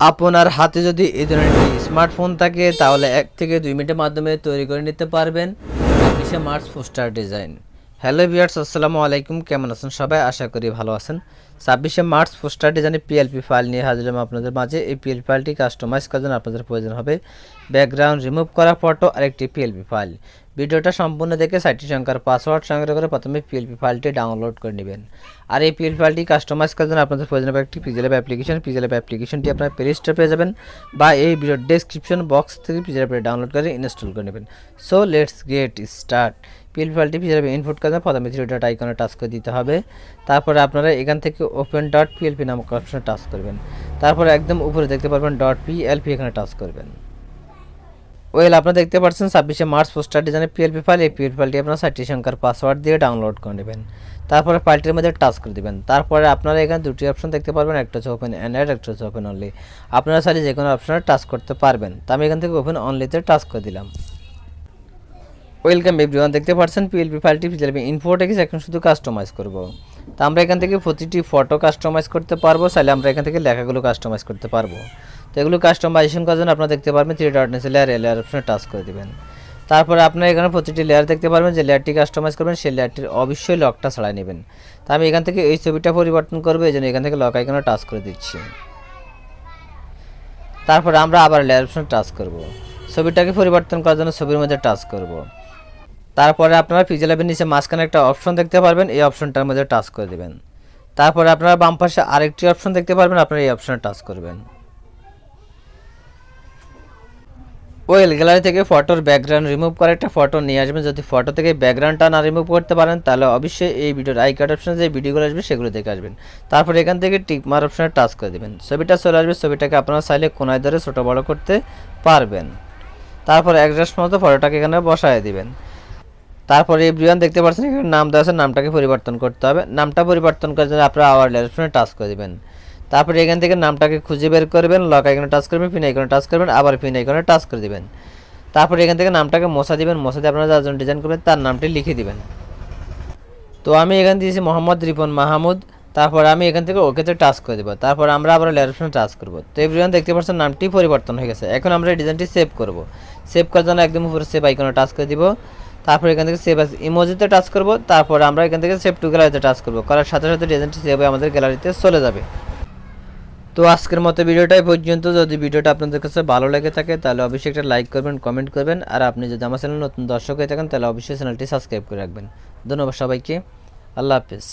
আপনার হাতে যদি এই ধরনের একটি স্মার্টফোন থাকে, তাহলে এক থেকে দুই মিনিটের মাধ্যমে তৈরি করে নিতে পারবেন। March poster design hello viewers, আসসালামু আলাইকুম। কেমন আছেন সবাই? আশা করি ভালো আছেন। ছাব্বিশে মার্চ পোস্টার ডিজাইনে পিএলপি ফাইল নিয়ে হাজির হলাম আপনাদের মাঝে। এই পিএলপি ফাইলটি কাস্টমাইজ করার জন্য আপনাদের প্রয়োজন হবে ব্যাকগ্রাউন্ড রিমুভ করা ফটো আর একটি পিএলপি ফাইল ভিডিওটা সম্পূর্ণ দেখে সাইটটি সংখ্যার পাসওয়ার্ড সংগ্রহ করে প্রথমে পিএলপি ফাইলটি ডাউনলোড করে নেবেন। আর এই পিএলপি ফাইলটি কাস্টমাইজ করার জন্য আপনাদের প্রয়োজন হবে একটি পিজেলেপ অ্যাপ্লিকেশন পিজেলেপ অ্যাপ্লিকেশনটি আপনার প্লে পেয়ে যাবেন বা এই ভিডিওর ডেসক্রিপশন বক্স থেকে পিজেলেপ ডাউনলোড করে ইনস্টল করে নেবেন। So let's get start PLP ফাইলটি পিজেলেপ ইনপুট করার প্রথমে থ্রি ডট আইকনে টাচ করে দিতে হবে। তারপরে আপনারা এখান থেকে ওপেন ডট পিএলপি নামক অপশনে টাচ করবেন। তারপরে একদম উপরে দেখতে পারবেন ডট পিএলপি এখানে টাচ করবেন। ওয়েল আপনারা দেখতে পাচ্ছেন ছাব্বিশে মার্চ পোস্টার ডিজাইনের পিএলপি ফাইল এই পিএলপি ফাইলটি আপনারা সাইটটি সংখ্যার পাসওয়ার্ড দিয়ে ডাউনলোড করে নেবেন। তারপরে ফাইলটির মধ্যে টাচ করে দেবেন। তারপরে আপনারা এখানে দুটি অপশন দেখতে পারবেন, একটা হচ্ছে ওপেন অ্যান্ড্রয়েড একটা হচ্ছে ওপেন অনলি আপনারা চাইলে যে কোনো অপশনে টাচ করতে পারবেন। তো আমি এখান থেকে ওপেন অনলিতে টাচ করে দিলাম। ওয়েলকাম এভরিওয়ান দেখতে পাচ্ছেন পিএলপি ফাইলটি পিএলপি ইনফোর্ট এসে এখন শুধু কাস্টমাইজ করব। তো আমরা এখান থেকে প্রতিটি ফটো কাস্টমাইজ করতে পারব, চাইলে আমরা এখান থেকে লেখাগুলো কাস্টমাইজ করতে পারব। তো এগুলো কাস্টমাইজেশন করার জন্য আপনারা দেখতে পারবেন থ্রি ডট নিচে লেয়ার লেয়ার অপশনে টাচ করে দেবেন। তারপরে আপনারা এখানে প্রতিটি লেয়ার দেখতে পারবেন, যে লেয়ারটি কাস্টমাইজ করবেন, সেই লেয়ারটির অবশ্যই লকটা ছাড়াই নেবেন। তো আমি এখান থেকে এই ছবিটা পরিবর্তন করব, এই জন্য এখান থেকে লক আইকনে টাচ করে দিচ্ছি। তারপরে আমরা আবার লেয়ার অপশনে টাচ করব। ছবিটাকে পরিবর্তন করার জন্য ছবির মধ্যে টাচ করব। তারপরে আপনারা পিজেলাবের নিচে মাঝখানে একটা অপশন দেখতে পারবেন, এই অপশনটার মধ্যে টাচ করে দেবেন। তারপরে আপনারা বাম পাশে আরেকটি অপশন দেখতে পারবেন, আপনারা এই অপশনে টাচ করবেন। ওয়েল, গ্যালারি থেকে ফটোর ব্যাকগ্রাউন্ড রিমুভ করে একটা ফটো নিয়ে আসবেন। যদি ফটো থেকে ব্যাকগ্রাউন্ডটা না রিমুভ করতে পারেন, তাহলে অবশ্যই এই ভিডিওর আই কার্ড অপশনে যে ভিডিওগুলো আসবে, সেগুলো দেখে আসবেন। তারপর এখান থেকে টিকমার অপশনে টাচ করে দেবেন। ছবিটা চলে আসবে, ছবিটাকে আপনারা চাইলে কোনায় ধরে ছোটো বড়ো করতে পারবেন। তারপর অ্যাড্রেস মতো ফটোটাকে এখানে বসায় দিবেন। তারপরে এভরিওয়ান দেখতে পাচ্ছেন এখানে নাম দেওয়া আছে, নামটাকে পরিবর্তন করতে হবে। নামটা পরিবর্তন করার জন্য আপনারা আওয়ার অপশনে টাচ করে দেবেন। তারপরে এখান থেকে নামটাকে খুঁজে বের করবেন লক আইকনে টাচ করবেন পিন আইকনে টাচ করবেন, আবার পিন আইকনে টাচ করে দিবেন। তারপরে এখান থেকে নামটাকে মশা দিবেন, মশা দিয়ে আপনারা যার ডিজাইন করবেন, তার নামটি লিখে দিবেন। তো আমি এখান দিয়েছি মোহাম্মদ রিপন মাহমুদ, তারপর আমি এখান থেকে ওকেতে টাচ করে দেবো। তারপর আমরা আবার লেয়ার অপশনে টাচ করব। তো এভরিওয়ান দেখতে পাচ্ছেন নামটি পরিবর্তন হয়ে গেছে। এখন আমরা ডিজাইনটি সেভ করব। সেভ করার জন্য একদম উপরে সেভ আইকনে টাচ করে দিব। তারপর এখান থেকে সেভ ইমোজিতে টাচ করব, তারপর আমরা এখান থেকে সেভ টু গ্যালারিতে টাচ করব। করার সাথে সাথে ডিজাইনটি সেভ হয়ে আমাদের গ্যালারিতে চলে যাবে। তো আজকের মতো ভিডিওটাই পর্যন্ত। যদি ভিডিওটা আপনাদের কাছে ভালো লেগে থাকে, তাহলে অবশ্যই একটা লাইক করবেন কমেন্ট করবেন। আর আপনি যদি আমার চ্যানেল নতুন দর্শক হয়ে থাকেন, তাহলে অবশ্যই চ্যানেলটি সাবস্ক্রাইব করে রাখবেন। ধন্যবাদ সবাইকে। আল্লাহ হাফিজ।